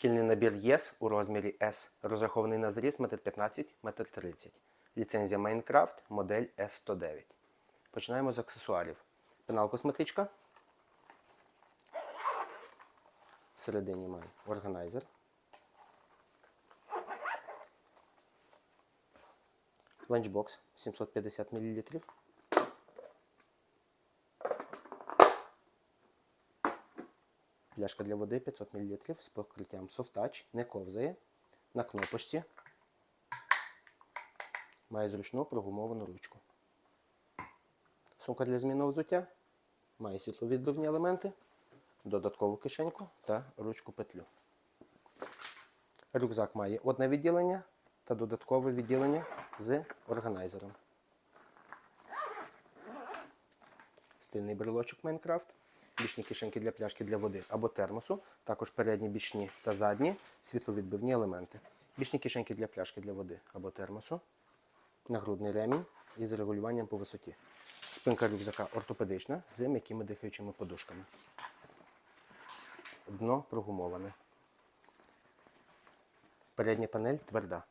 Шкільний набір ЄС у розмірі S розрахований на зріст 1,15 1,30 м. Ліцензія Майнкрафт, модель S109. Починаємо з аксесуарів. Пенал косметичка. Всередині має органайзер. Ланчбокс 750 мл. Пляшка для води 500 мл з покриттям Touch, не ковзає. На кнопочці. Має зручну прогумовану ручку. Сумка для змінного взуття. Має світловідбивні елементи, додаткову кишеньку та ручку петлю. Рюкзак має одне відділення та додаткове відділення з органайзером. Стильний брелочок Майнкрафт, бічні кишеньки для пляшки для води або термосу, також передні бічні та задні світловідбивні елементи. Бічні кишеньки для пляшки для води або термосу, нагрудний ремінь із регулюванням по висоті. Спинка рюкзака ортопедична з м'якими дихаючими подушками. Дно прогумоване. Передня панель тверда.